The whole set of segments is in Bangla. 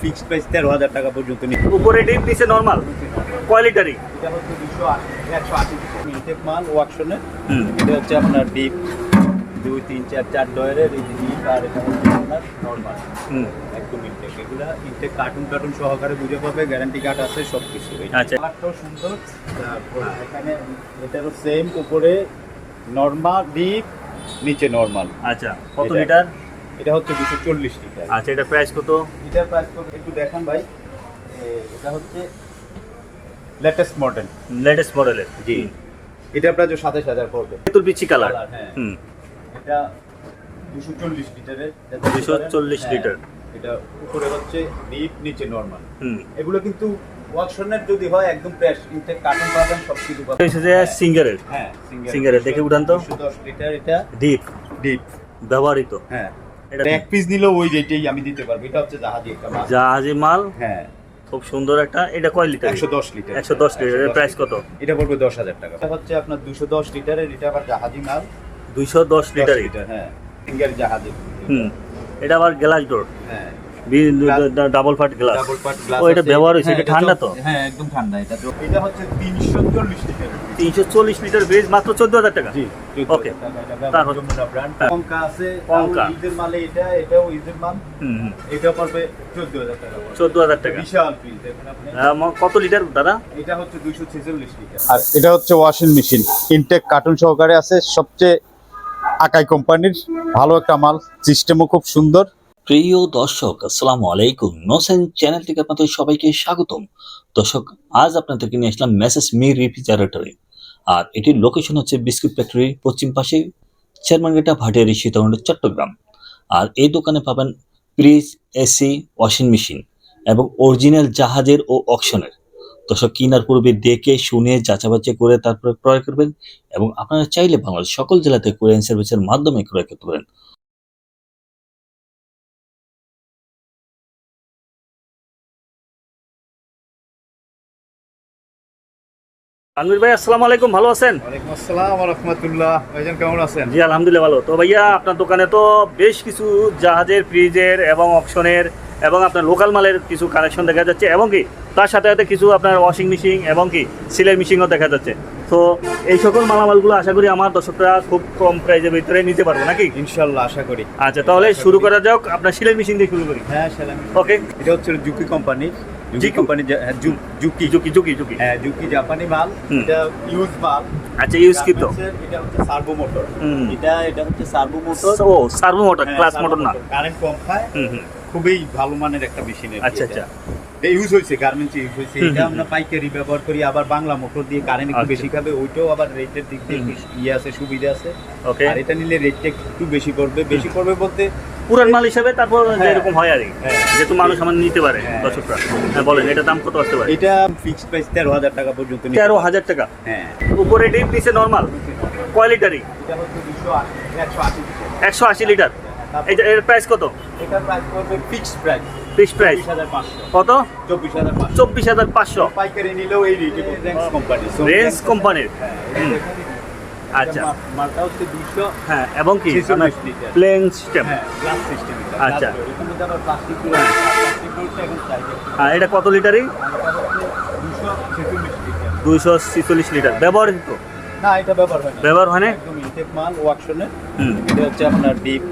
ফিক্সড প্রাইস তেরো হাজার টাকা পর্যন্ত নিই উপরে ডিপ নিচে নর্মাল কোয়ালিটারি এটা হচ্ছে দুশো একশো আশি মিলটেক মাল ওয়াকশনের। এটা হচ্ছে আপনার ডিপ। দুই তিন চার চার ডয়ারের এই ডিপ আর এটা হচ্ছে আপনার নর্মাল হুম। একদম ইনটেক। এগুলা ইনটেক কার্টুন কার্টুন সহকারে বুঝে পাবে গ্যারান্টি কার্ড আছে সব কিছু আচ্ছা। সুন্দর। এখানে এটারও সেম উপরে নর্মাল ডিপ নিচে নর্মাল আচ্ছা। কত লিটার এটা হচ্ছে দুশো চল্লিশ লিটার আচ্ছা এটা প্রাইস কত? এটার প্রাইস কত? একটু দেখান ভাই। এটা হচ্ছে লেটেস্ট মডেল লেটেস্ট মডেলের জি। এটা প্রায় সাতাশ হাজার পড়বে। তেঁতুল বিচি কালার হ্যাঁ। এটা দুশো চল্লিশ লিটারের। 240 চল্লিশ লিটার। এটা উপরে হচ্ছে ডিপ নিচে নর্মাল হুম। এগুলো কিন্তু ওয়াকশনের যদি হয় একদম প্রেস ইনটেক কার্টন পাবেন সব কিছু পাবেন। এটা হচ্ছে সিঙ্গারের হ্যাঁ সিঙ্গারের, দেখে উঠান তো। দশ লিটার এটা। ডিপ ডিপ ব্যবহৃত। হ্যাঁ। এটা এক পিস নিলেও ওই রেটেই আমি দিতে পারব এটা হচ্ছে জাহাজি একটা মাল। জাহাজি মাল? হ্যাঁ। খুব সুন্দর একটা এটা কয় লিটার? একশো দশ লিটার। একশো দশ লিটার এর প্রাইস কত? এটা পড়বে দশ হাজার টাকা। এটা হচ্ছে আপনার দুশো দশ লিটারের এটা আবার জাহাজি মাল। দুইশো দশ দশ লিটার লিটার হ্যাঁ। সিঙ্গেল জাহাজি। হুম। এটা আবার গ্লাস ডোর হ্যাঁ। Double glass double part glass ও এটা ব্যবহার হয়েছে এটা ঠান্ডা তো? হ্যাঁ একদম ঠান্ডা এটা এটা হচ্ছে তিনশো চল্লিশ লিটার। তিনশো চল্লিশ লিটার ফ্রিজ মাত্র চোদ্দ হাজার টাকা। জি তারপর ব্র্যান্ড হ্যাঁ। আছে ঈদের মালে এটা এটাও ঈদের মাল এটা পড়বে চোদ্দ হাজার টাকা। চোদ্দ হাজার টাকা। বিশাল আপনি। কত লিটার দাদা? এটা হচ্ছে দুইশো ছেচল্লিশ লিটার আর এটা হচ্ছে ওয়াশিং মেশিন ইনটেক কার্টুন সহকারে আছে। সবচেয়ে আকাই কোম্পানির ভালো একটা মাল। সিস্টেমও খুব সুন্দর। প্রিয় দর্শক আসসালামু আলাইকুম। নোসেন চ্যানেল থেকে আপনাদের সবাইকে স্বাগতম। দর্শক আজ আপনাদেরকে নিয়ে আসলাম মেসেজ মি রেফ্রিজারেটরে আর এটির লোকেশন হচ্ছে বিস্কুট ফ্যাক্টরির পশ্চিম পাশে চেয়ারম্যানগেটা ভাটিয়ারি সীতাকুণ্ড চট্টগ্রাম। আর এই দোকানে পাবেন ফ্রিজ এসি ওয়াশিং মেশিন এবং অরিজিনাল জাহাজের ও অকশনের দর্শক, কিনার পূর্বে দেখে, শুনে, যাচাবাচি করে তারপরে ক্রয় করবেন এবং আপনারা চাইলে বাংলাদেশ সকল জেলাতে কোরিয়ান সার্ভিসের মাধ্যমে ক্রয় করতে পারেন। আনবির ভাই আসসালামু আলাইকুম ভালো আছেন? ওয়ালাইকুম আসসালাম রহমতুল্লাহ। ভাইজান কেমন আছেন? জি আলহামদুলিল্লাহ ভালো। তো ভাইয়া আপনার দোকানে তো বেশ কিছু জাহাজের ফ্রিজের এবং অপশনের এবং আপনার লোকাল মালের কিছু কালেকশন দেখা যাচ্ছে এবং কি তার সাথে সাথে কিছু আপনার ওয়াশিং মেশিন এবং কি সিলাই মেশিনও দেখা যাচ্ছে। তো এই সকল মালামালগুলো আশা করি আমার দর্শকরা খুব কম প্রাইজের ভিতরে নিতে পারব নাকি? ইনশাল্লাহ আশা করি। আচ্ছা তাহলে শুরু করা যাক আপনার সিলাই মেশিন দিয়ে শুরু করি। হ্যাঁ ওকে এটা হচ্ছে Juki company Juki company Juki Juki Juki Juki হ্যাঁ জুকি জাপানি মাল এটা ইউজ মাল আচ্ছা ইউজ কি তো এটা হচ্ছে সার্ভো মোটর এটা এটা হচ্ছে সার্ভো মোটর ও সার্ভো মোটর ক্লাস মোটর না কারেন্ট কম খায় খুবই ভালো মানের একটা মেশিন আচ্ছা আচ্ছা ইউজ হয়েছে গার্মেন্টস ইউজ হয়েছে এটা আমরা পাইকারি ব্যবহার করি আবার বাংলা মোটর দিয়ে কারেন্ট একটু। বেশি খাবে ওইটাও আবার রেটের দিক দিয়ে ইয়ে আছে সুবিধা আছে। আর এটা নিলে রেটটা একটু বেশি পড়বে বেশি পড়বে বলতে পুরান মাল হিসাবে তারপর হ্যাঁ। যেরকম হয় আর কি। হ্যাঁ। যেহেতু মানুষ আমার নিতে পারে হ্যাঁ। দর্শকরা। হ্যাঁ বলেন এটা দাম কত আসতে পারে? এটা ফিক্সড প্রাইস তেরো হাজার টাকা পর্যন্ত নিতে তেরো। হাজার টাকা? হ্যাঁ। উপরে ডিপ নিচে নর্মাল আশি একশো আশি লিটার এটা এর প্রাইস কত? এটার প্রাইস পড়বে ফিক্সড প্রাইস ফিক্স কত? চব্বিশ হাজার পাঁচশো। পাইকারি নিলেও এই রেঞ্জ কোম্পানি রেঞ্জ কোম্পানির। আচ্ছা। মালটা হচ্ছে দুশো হ্যাঁ এবং কি? প্লেন সিস্টেম হ্যাঁ গ্লাস সিস্টেম আচ্ছা। প্লাস্টিক হ্যাঁ এটা কত লিটারই? দুশো ছেচল্লিশ লিটার। দুইশো ছিচল্লিশ লিটার। ব্যবহৃত না এটা ব্যবহার হয় ব্যবহার হয় না? ইনটেক মাল ওয়াকশনের এটা হচ্ছে আপনার ডিপ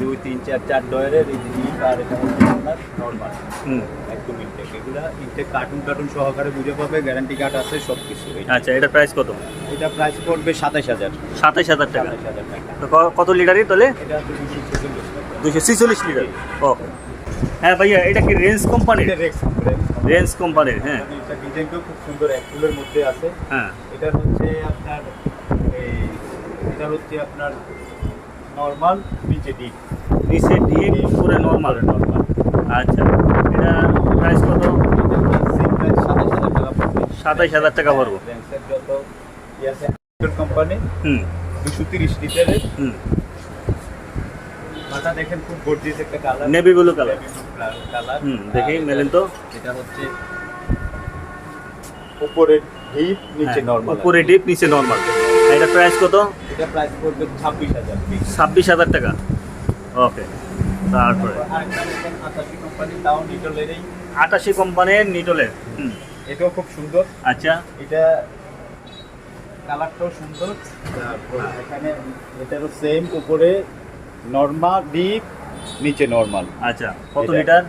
দুই তিন চার চার ডয়ারের ডিপ আর এটা হচ্ছে আপনার নর্মাল হুম। একদম ইনটেক এগুলা ইনটেক কার্টুন কার্টুন সহকারে বুঝে পাবে গ্যারান্টি কার্ড আছে সব কিছু আচ্ছা এটা প্রাইস কত? এটা প্রাইস পড়বে সাতাশ হাজার। সাতাশ হাজার টাকা। তো কত লিটারই তাহলে? এটা দুশো ছেচল্লিশ লিটার ও। হ্যাঁ ভাইয়া এটা কি রেঞ্জ কোম্পানির রেঞ্জ কোম্পানির হ্যাঁ। এটা ডিজাইনটাও খুব সুন্দর ফুলের মধ্যে আছে। হ্যাঁ। এটা হচ্ছে আপনার এই এটা হচ্ছে আপনার নর্মাল নিচে ডিপ নিচে ডিপ উপরে নর্মাল নর্মাল আচ্ছা এটা প্রাইস কত? হাজার টাকা পড়বে। সাতাইশ হাজার টাকা কোম্পানি হুম। দুশো তিরিশ লিটারের। হুম। মাথা দেখেন খুব গর্জিয়াস একটা colour navy blue colour colour হুম দেখি মেলেন তো। এটা হচ্ছে উপরে ডিপ নিচে হ্যাঁ, নর্মাল উপরে ডিপ নিচে নর্মাল এটা প্রাইস কত? এটা প্রাইস পড়বে ছাব্বিশ হাজার। ছাব্বিশ হাজার টাকা। ওকে তারপরে? আটাশি কোম্পানির নিটলের। এটাও খুব সুন্দর। আচ্ছা। এটা কালারটাও সুন্দর। এখানে এটারও সেম উপরে নর্মাল ডিপ নিচে নর্মাল আচ্ছা কত লিটার?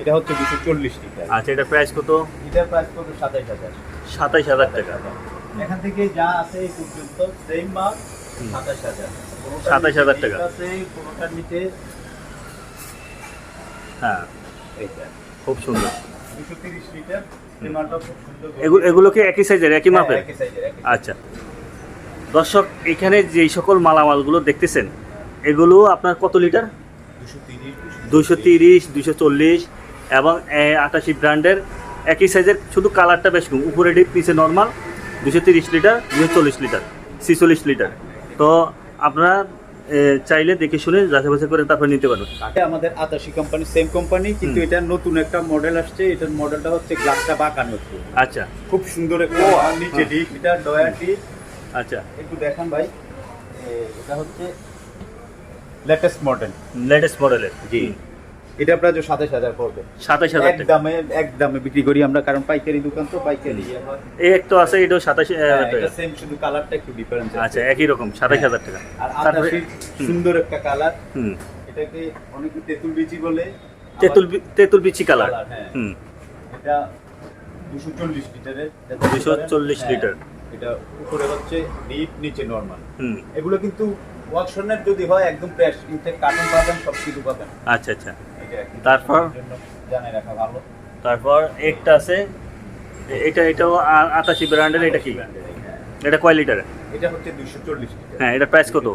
এটা হচ্ছে দুশো চল্লিশ লিটার। আচ্ছা এটা প্রাইস কত? এটার প্রাইস পড়বে সাতাইশ হাজার। সাতাইশ হাজার টাকা। এখান থেকে যা আছে এই পর্যন্ত সেম মাল সাতাশ হাজার। 27,000 টাকা। আছে কোনোটার নিচে হ্যাঁ খুব সুন্দর। দুশো তিরিশ লিটার এই মালটা খুব সুন্দর এগুলো এগুলো একই সাইজের একই হ্যাঁ, মাপের? আচ্ছা। দর্শক এখানে যেই সকল মালামালগুলো দেখতেছেন এগুলো আপনার কত লিটার? দুশো তিরিশ দুশো চল্লিশ এবং আটাশি ব্র্যান্ডের একই সাইজের শুধু কালারটা বেশ কম উপরে ডিপ নিচে নর্মাল দুশো তিরিশ লিটার দুশো চল্লিশ লিটার ছিচল্লিশ লিটার। তো আপনারা চাইলে দেখে শুনে যাচাই বাছাই করে তারপরে নিতে পারবেন। আমাদের আতাশি কোম্পানি সেম কোম্পানি কিন্তু এটা নতুন একটা মডেল আসছে। এটার মডেলটা হচ্ছে গ্লাসটা বাঁকানো। আচ্ছা। খুব সুন্দর একটা নিচে ডিপ এটা ডয়ার ডিপ আচ্ছা। একটু দেখান ভাই। এটা হচ্ছে লেটেস্ট মডেল লেটেস্ট মডেলের জি। এটা প্রায় সাতাশ হাজার পড়বে। সাতাশ হাজার এক দামে এক দামে বিক্রি করি আমরা কারণ পাইকারি দোকান তো পাইকারি। এই একটু আছে এটাও সাতাশ হ্যাঁ, এটা সেম শুধু কালারটা একটু ডিফারেন্স আচ্ছা একই রকম সাতাশ হাজার টাকা। আর সুন্দর একটা কালার হুম। এটাকে অনেকে তেঁতুল বিচি বলে তেঁতুল তেঁতুল বিচি কালার হ্যাঁ। হুম। এটা দুশো চল্লিশ লিটারের 240 হ্যাঁ, লিটার। এটা উপরে হচ্ছে ডিপ নিচে নর্মাল হুম। এগুলো কিন্তু ওয়াকশনের যদি হয় একদম ফ্রেশ ইনটেক কার্টন পাবেন সব কিছু পাবেন। আচ্ছা আচ্ছা। তারপর? তারপর একটা আছে এটা এটাও আটাশি ব্র্যান্ডের এটা কি? এটা কয় লিটার? এটা হচ্ছে দুশো চল্লিশ হ্যাঁ এটা প্রাইস কত?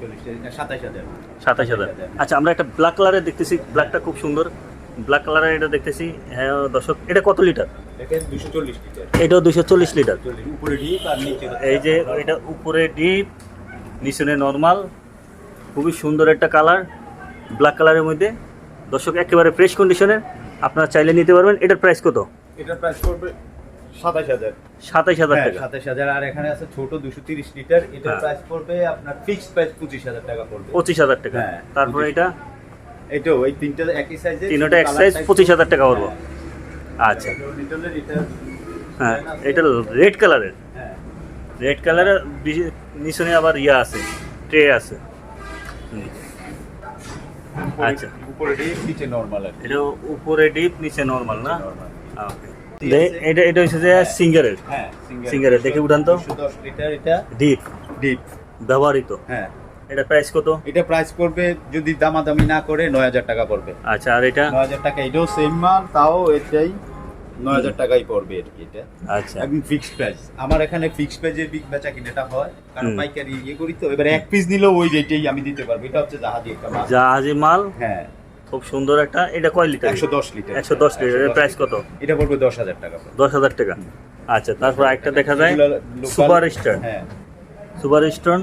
সাতাশ হাজার। সাতাশ হাজার। আচ্ছা আমরা একটা ব্ল্যাক কালারের দেখতেছি ব্ল্যাকটা খুব সুন্দর। ব্ল্যাক কালারের এটা দেখতেছি হ্যাঁ দর্শক এটা কত লিটার? এটাও দুশো চল্লিশ লিটার। উপরে ডিপ আর নিচে এই যে এটা উপরে ডিপ নিচনে নর্মাল খুবই সুন্দর একটা কালার ব্ল্যাক কালারের মধ্যে। দর্শক একেবারে ফ্রেশ কন্ডিশনের আপনারা চাইলে নিতে পারবেন। এটার প্রাইস কত? এটার প্রাইস পড়বে সাতাশ হাজার। সাতাইশ হাজার হ্যাঁ, টাকা। সাতাশ হাজার। আর এখানে আছে ছোট দুশো তিরিশ লিটার। এটার হ্যাঁ। প্রাইস পড়বে আপনার ফিক্সড প্রাইস পঁচিশ হাজার টাকা পড়বে। পঁচিশ হাজার টাকা। হ্যাঁ, তারপরে এটা? এটাও ওই তিনটা একই সাইজে তিনোটা এক সাইজ পঁচিশ হাজার টাকা পড়ব। আচ্ছা। হ্যাঁ এটা রেড কালারের হ্যাঁ। রেড কালারের নিচনে আবার ইয়া আছে ট্রে আছে। আচ্ছা। উপরে ডিপ নিচে নরমাল আর এটা উপরে ডিপ নিচে নর্মাল না। এটা এটা হচ্ছে যে সিঙ্গারের? হ্যাঁ এর, দেখে উঠান তো। দশ লিটার এটা ডিপ ডিপ ব্যবহৃত? হ্যাঁ। এটা প্রাইস কত? এটা প্রাইস পড়বে যদি দামাদামি না করে নয় হাজার টাকা পড়বে। আচ্ছা আর এটা? নয় হাজার টাকা এটাও সেম মাল তাও এটাই নয় হাজার টাকাই পড়বে আর কি এটা। আচ্ছা। একদম ফিক্সড প্রাইস আমার এখানে ফিক্সড প্রাইসে বিগ বেচা কিনাটা হয় কারণ পাইকারি ইয়ে করি তো এবার এক পিস নিলেও ওই রেটেই আমি দিতে পারব। এটা হচ্ছে জাহাজি একটা মাল। জাহাজি মাল? হ্যাঁ। খুব সুন্দর একটা এটা কয় লিটার? একশো দশ লিটার। একশো দশ লিটার প্রাইস কত? এটা পড়বে দশ হাজার টাকা। দশ হাজার টাকা। আচ্ছা তারপর একটা দেখা যায় সুপার স্টার হ্যাঁ। সুপার স্টোন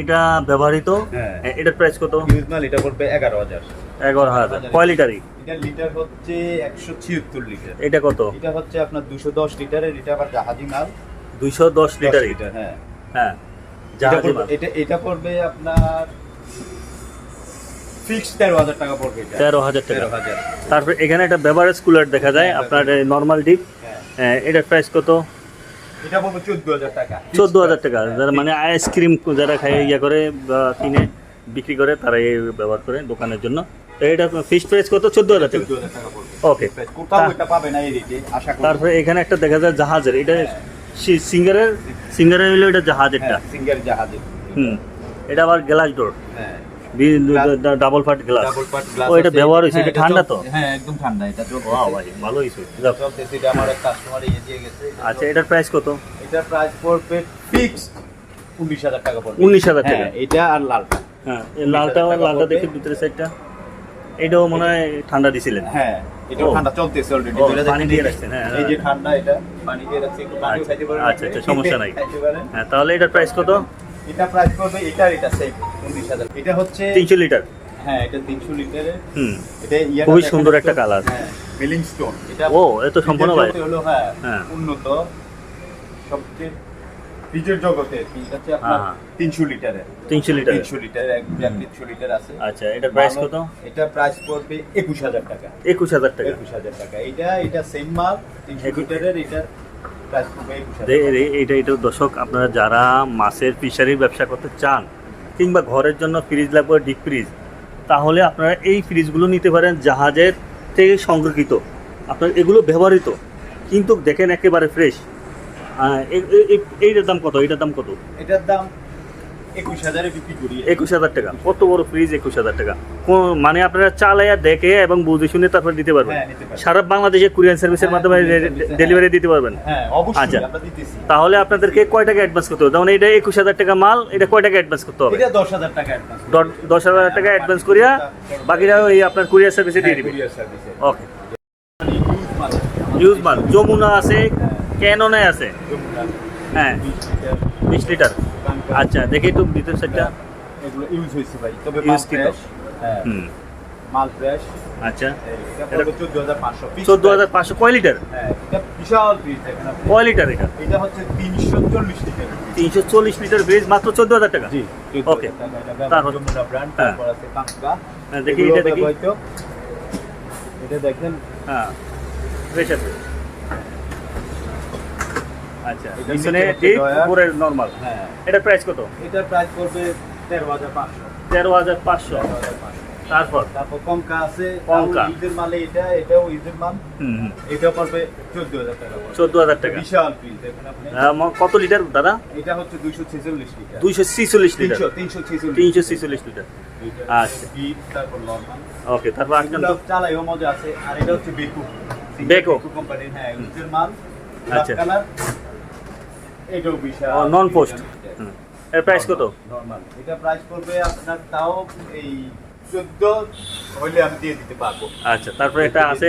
এটা ব্যবহৃত হ্যাঁ। এটার প্রাইস কত? ইউজমাল এটা পড়বে এগারো হাজার। এগারো হাজার। কয় লিটারই? এটা লিটার হচ্ছে একশো ছিয়াত্তর লিটার। এটা কত? এটা হচ্ছে আপনার দুশো দশ লিটারের এটা আবার জাহাজি মাল। দুইশো দশ দশ লিটারই? লিটার হ্যাঁ। হ্যাঁ জাহাজি মাল। এটা এটা পড়বে আপনার তেরো হাজার টাকা তারপর এখানে একটা বেভারেজ কুলার দেখা যায় হ্যাঁ, আপনার নর্মাল ডিপ হ্যাঁ। এটার প্রাইস কত? চোদ্দ হাজার টাকা। যারা মানে আইসক্রিম যারা খায় ইয়ে করে বা কিনে বিক্রি করে তারা এই ব্যবহার করে দোকানের জন্য। এটা ফিক্স প্রাইস কত? চোদ্দ হাজার টাকা। ওকে তারপরে এখানে একটা দেখা যায় জাহাজের। এটা সিঙ্গারের সিঙ্গারের হলো এটা জাহাজেরটা। সিঙ্গেল জাহাজে হুম। এটা আবার গ্লাস ডোর হ্যাঁ। ডাবল ফাট গ্লাস ডাবল পার্ট গ্লাস ও এটা ব্যবহার হয়েছে এটা ঠান্ডা তো? হ্যাঁ একদম ঠান্ডা এটা চলতেছে। ওয়াও ভাই ভালো যাক। চলতেছে এটা আমার এক কাস্টমার দিয়ে গেছে আচ্ছা এটার প্রাইস কত? এটার প্রাইস পড়বে ফিক্স উনিশ হাজার টাকা পড়বে। উনিশ হাজার টাকা। হ্যাঁ এটা আর লালটা। হ্যাঁ এই লালটা লালটা দেখি ভিতরে সাইডটা এটাও মনে হয় ঠান্ডা দিছিলেন। হ্যাঁ এটা ঠান্ডা চলতেছে অলরেডি ও, পানি দিয়ে রাখছেন, হ্যাঁ, এই যে হ্যাঁ। ঠান্ডা এটা পানি দিয়ে রাখছি একটু আচ্ছা, খাইতে পারেন আচ্ছা, আচ্ছা, সমস্যা নাই। হ্যাঁ তাহলে এটার প্রাইস কত? এটা প্রাইস পড়বে এটার এটা সেম উনিশ হাজার। এটা হচ্ছে তিনশো লিটার? হ্যাঁ এটা তিনশো লিটারের হুম। এটা খুবই সুন্দর একটা colour। হ্যাঁ মিলিং স্টোন এটা ও এত সম্পূর্ণ ভাই হলো হ্যাঁ হ্যাঁ। উন্নত সবচেয়ে ফ্রিজের জগতে কি। এটা হচ্ছে আপনার হ্যাঁ। তিনশো লিটারের তিনশো লিটার? তিনশো লিটার এক তিনশো লিটার আছে। আচ্ছা এটার প্রাইস কত? এটা প্রাইস পড়বে একুশ হাজার টাকা। একুশ হাজার টাকা। একুশ হাজার টাকা। এটা এটা সেম মাল তিনশো একুশ- লিটারের এটা এটা দর্শক আপনারা যারা মাছের ফিশারির ব্যবসা করতে চান কিংবা ঘরের জন্য ফ্রিজ লাগবে ডিপ ফ্রিজ তাহলে আপনারা এই ফ্রিজগুলো নিতে পারেন জাহাজের থেকে সংরক্ষিত। আপনার এগুলো ব্যবহৃত। কিন্তু দেখেন একেবারে ফ্রেশ এইটার দাম কত? এটার দাম কত? এটার দাম একুশ হাজারে টাকা। কত বড় ফ্রিজ একুশ হাজার টাকা। মানে আপনারা চালাইয়া দেখে এবং বুঝে শুনে তারপর দিতে পারবেন। হ্যাঁ। সারা বাংলাদেশে কুরিয়ার সার্ভিসের হ্যাঁ, মাধ্যমে service, হ্যাঁ। ডেলিভারি দিতে পারবেন। আচ্ছা। তাহলে আপনাদেরকে কয় টাকা অ্যাডভান্স করতে হবে? যেমন এটা একুশ হাজার টাকা মাল এটা কয় টাকা অ্যাডভান্স করতে হবে? দশ হাজার টাকা অ্যাডভান্স হাজার টাকা অ্যাডভান্স করিয়া বাকিটা ওই আপনার কুরিয়ার সার্ভিসে দিয়ে দিবে কুরিয়ার সার্ভিসে। ওকে ইউজ মাল যমুনা আছে ক্যাননে আছে। হ্যাঁ। বিশ লিটার। আচ্ছা দেখি একটু ভিতর সাইডটা এগুলো ইউজ হয়েছে ভাই। তবে মাল কি হ্যাঁ। হুম। মাল ফ্রেশ আচ্ছা। এটা পড়বে চোদ্দ হাজার পাঁচশো। চোদ্দ হাজার পাঁচশো। কয় লিটার হ্যাঁ এটা বিশাল ফ্রিজ দেখেন আপনি কয় লিটার এটা? এটা হচ্ছে তিনশো চল্লিশ লিটার তিনশো চল্লিশ লিটার ফ্রিজ মাত্র চোদ্দ হাজার টাকা? জি. তারপর- তারপর যমুনা ব্র্যান্ড। তারপর আছে কাঙ্কা হ্যাঁ, দেখি এটা দেখি। এটা দেখেন। হ্যাঁ। ফ্রেশ আছে। আচ্ছা পিছনে ডিপ উপরে নর্মাল হ্যাঁ। এটা প্রাইস কত? এটার প্রাইস পড়বে তেরো হাজার পাঁচশো। তেরো হাজার পাঁচশো। তারপর? আছে কঙ্কা। ঈদের মালে এটা এটাও ঈদের মাল। হুম হুম। এটা পড়বে চোদ্দ হাজার টাকা চোদ্দ হাজার টাকা। বিশাল কত লিটার দাদা? এটা হচ্ছে দুইশো ছেচল্লিশ লিটার দুইশো ছিচল্লিশ লিটার তিনশো ছেচল্লিশ তিনশো ছিচল্লিশ লিটার আচ্ছা। তারপর নর্মাল ওকে তারপর আসছেন তো চালাইও মজা আছে। আর এটা হচ্ছে বেকু বেকো। কোম্পানির হ্যাঁ ইউজের মাল। আচ্ছা। কালার এটাও বিশাল। নন পোস্ট এর প্রাইস কত? নরমাল এটা প্রাইস পড়বে আপনার তাও এই চোদ্দ হইলে আমি দিয়ে দিতে পারব। আচ্ছা তারপরে একটা আছে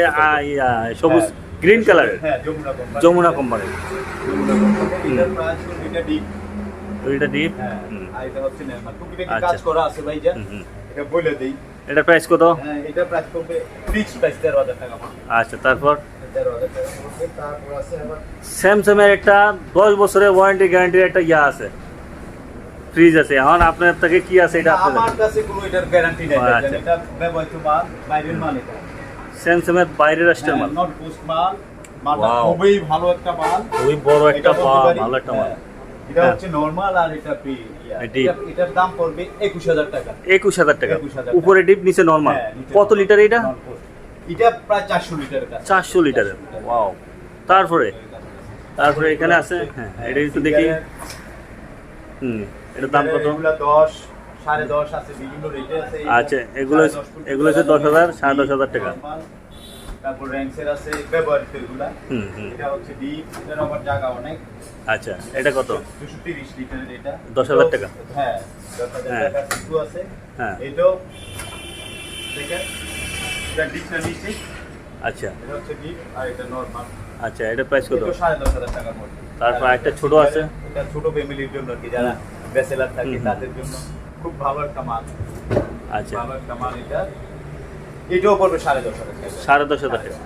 সবুজ গ্রিন কালারের হ্যাঁ Jamuna company Jamuna company Jamuna company এটার প্রাইস এটা ডিপ ওইটা ডিপ হ্যাঁ আর এটা হচ্ছে নরমাল টুকিটাকি আচ্ছা। কাজ করা আছে ভাই যা। এটা বলে দেই। এটার প্রাইস কত? হ্যাঁ এটা প্রাইস পড়বে ফিক্স প্রাইস তেরো হাজার টাকা আচ্ছা তারপর? স্যামসাংয়ের একটা দশ বছরের ওয়ারেন্টি গ্যারান্টির একটা ইয়া আছে। ফ্রিজ আছে। এখন আপনার থেকে কি আছে এটা আমার কাছে কোনো এটার গ্যারান্টি নেই আচ্ছা। এটা ব্যবহৃত মাল বাইরের মাল এটা। স্যামসাংয়ের বাইরের রাষ্ট্রের মাল। নট পোস্ট মাল। মালটা খুবই ভালো একটা মাল। খুবই বড় একটা পা পারি, ভালো একটা মাল। হ্যাঁ। এটা হ্যাঁ। হচ্ছে নরমাল আর এটা Deep। এটার দাম পড়বে একুশ হাজার টাকা। একুশ হাজার টাকা। উপরে ডিপ নিচে নর্মাল হ্যাঁ, কত লিটার এটা। এটা প্রায় চারশো লিটার চারশো লিটারের। ওয়াও তারপরে? তারপরে এখানে আছে? হ্যাঁ এটা একটু দেখি। হুম এটার দাম কত? এগুলা দশ সাড়ে দশ আছে বিভিন্ন আছে। আচ্ছা, এগুলো- দশ এগুলো হচ্ছে টাকা 10,000, সাড়ে 10,000 টাকা। তারপর র্যাঙ্কসের আছে ব্যবহৃত এগুলা। হুম হুম। এটা হচ্ছে ডিপ এটার আবার জায়গা অনেক। আচ্ছা এটা কত? দুশো তিরিশ লিটারের এটা। 10,000 টাকা? হ্যাঁ দশ হাজার হ্যাঁ। টাকা আছে। হ্যাঁ। এটাও দেখেন। এটা ডিপটা নিচে। আচ্ছা। এটা হচ্ছে ডিপ আর এটা নর্মাল আচ্ছা এটা প্রাইস কত? এটা সাড়ে দশ হাজার টাকা পড়বে তারপর একটা ছোট আছে? এটা ছোট ফ্যামিলির জন্য কি যারা ব্যাচেলার থাকে। তাদের জন্য খুব ভালো একটা মাল। আচ্ছা। ভালো একটা মাল এটা। এটাও পড়বে সাড়ে দশ হাজার টাকা। সাড়ে দশ হাজার টাকা।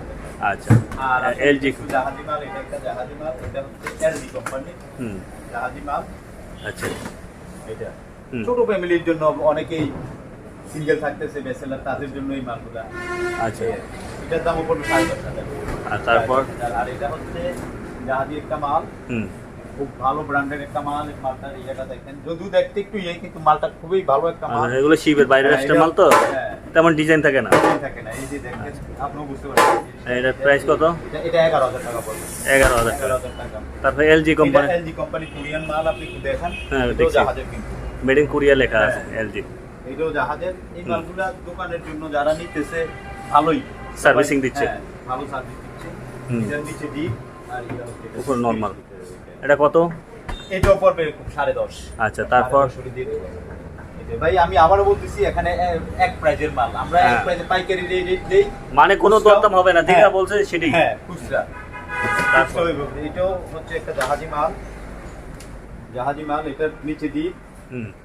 আচ্ছা। আর এলজি জাহাজি মাল এটা একটা জাহাজি মাল এটা হচ্ছে এলজি কোম্পানি হুম। জাহাজি মাল। আচ্ছা। এটা। ছোট ফ্যামিলির জন্য অনেকেই সিঙ্গেল থাকতেছে ব্যাচেলার তাদের জন্য এই মালগুলা। আচ্ছা। এটার দামও পড়বে সাড়ে দশ হাজার। আর তারপর? আর এটা হচ্ছে জাহাজি একটা মাল। খুব ভালো ব্র্যান্ডের একটা মাল এই মালটার ইয়েটা দেখেন। যদিও দেখতে একটু ইয়ে কিন্তু মালটা খুবই ভালো একটা মাল। এগুলো শিবের বাইরের হ্যাঁ, রাষ্ট্রের মাল তো? হ্যাঁ। তেমন ডিজাইন থাকে না? থাকে না এই যে দেখেন আপনিও বুঝতে পারছেন। এটার price কত? এটা- এটা এগারো হাজার টাকা পড়বে। এগারো হাজার এগারো টাকা হাজার টাকা। তারপর LG company LG company Korean মাল আপনি দেখান। হ্যাঁ, দেখছি। মেড ইন কোরিয়া লেখা আছে হ্যাঁ। এলজি এটাও জাহাজের এই মালগুলা দোকানের জন্য যারা নিতেছে ভালোই। Servicing দিচ্ছে। হ্যাঁ, ভালো সার্ভিস দিচ্ছে। এটার নিচে ডিপ আর এটা উপর normal। এটা। কত? এটাও পড়বে খুব সাড়ে দশ। আচ্ছা তারপর? ভাই আমি আবারও বলতেছি এখানে এক প্রাইজের মাল। আমরা এক হ্যাঁ। প্রাইজে পাইকারি রেট দেই। মানে কোনো দরদাম হবে না যেটা হ্যাঁ। বলছে সেটাই। হ্যাঁ খুচরা। এটাও হচ্ছে একটা জাহাজি মাল। জাহাজি মাল এটার নিচে দিই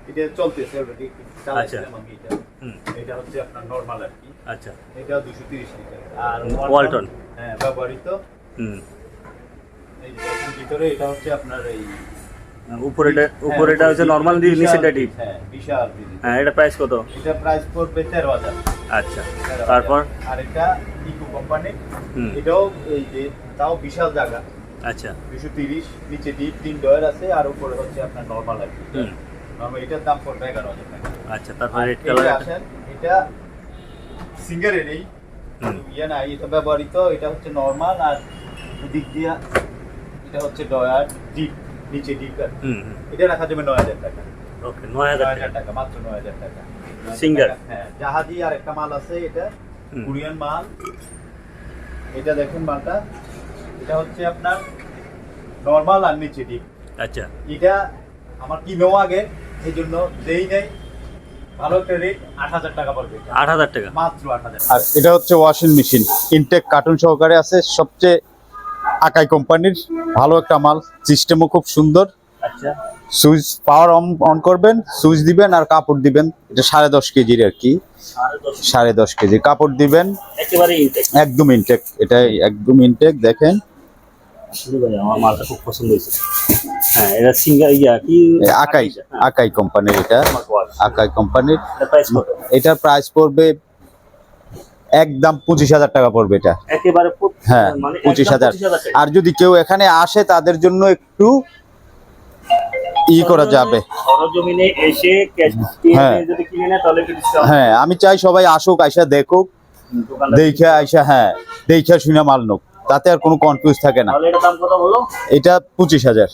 এটা চলতেছে অলরেডি চালাইছিলাম আমি এটা। হুম। এটা হচ্ছে আপনার নর্মাল আর কি। আচ্ছা। এটা দুশো তিরিশ লিটার। আর ওয়ালটন। হ্যাঁ ব্যবহৃত। হুম। এই ভিতরে এটা হচ্ছে আপনার এই উপরেটা উপরেটা হচ্ছে নর্মাল নিচেটা ডিপ হ্যাঁ বিশাল হ্যাঁ এটা প্রাইস কত? এটা প্রাইস পড়বে তেরো হাজার। আচ্ছা। তারপর? আর এটা ইকো কোম্পানি হুম। এটাও এই যে তাও বিশাল জায়গা। আচ্ছা। দুশো তিরিশ নিচে ডিপ তিন ডয়ার আছে আর উপরে হচ্ছে আপনার নর্মাল আর হুম। নর্মাল এটার দাম পড়বে এগারো হাজার টাকা। আচ্ছা তারপর রেড কালার আসেন এটা সিঙ্গারের এই। হুম। ইয়ে নাই এটা ব্যবহৃত এটা হচ্ছে নর্মাল আর দিক দিয়া এটা হচ্ছে ডয়ার ডিপ নিচে ডিপ আর। কি। এটা রাখা যাবে নয় হাজার টাকা। ওকে নয় হাজার টাকা। মাত্র নয় হাজার টাকা। Singer? হ্যাঁ জাহাজি আর একটা মাল আছে এটা। কোরিয়ান মাল। এটা দেখুন মালটা। এটা হচ্ছে আপনার নর্মাল আর নিচে ডিপ আচ্ছা। এটা আমার কিনেও আগে এই জন্য দেই নেই। ভালো একটা রেট আট হাজার টাকা পড়বে এটা। আট হাজার টাকা। মাত্র আট হাজার আর এটা হচ্ছে ওয়াশিং মেশিন ইনটেক কার্টুন সহকারে আছে সবচেয়ে আকাই কোম্পানির ভালো একটা মাল। সিস্টেমও খুব সুন্দর। আচ্ছা। সুইচ পাওয়ার অন অন করবেন সুইচ দিবেন আর কাপড় দিবেন। এটা সাড়ে দশ কেজির আর কি। সাড়ে দশ কেজি। কাপড় দিবেন। একেবারে ইনটেক একদম ইনটেক এটা একদম ইনটেক দেখেন। শুরু করে আমার মালটা খুব পছন্দ হয়েছে। হ্যাঁ এটা সিঙ্গার ইয়া কি? আকাই আকাই কোম্পানির এটা। আকাই কোম্পানির। এটার প্রাইস পড়বে একদম পঁচিশ হাজার টাকা পড়বে এটা। একেবারে হ্যাঁ মানে পঁচিশ হাজার। আর যদি কেউ এখানে আসে তাদের জন্য একটু ই করা যাবে। এসে হ্যাঁ। হ্যাঁ আমি চাই সবাই আসুক আইসা দেখুক দেখে। আইসা হ্যাঁ দেখে শুনে মাল নোক। তাতে আর কোনো কনফিউজ থাকে না। এটা পঁচিশ হাজার।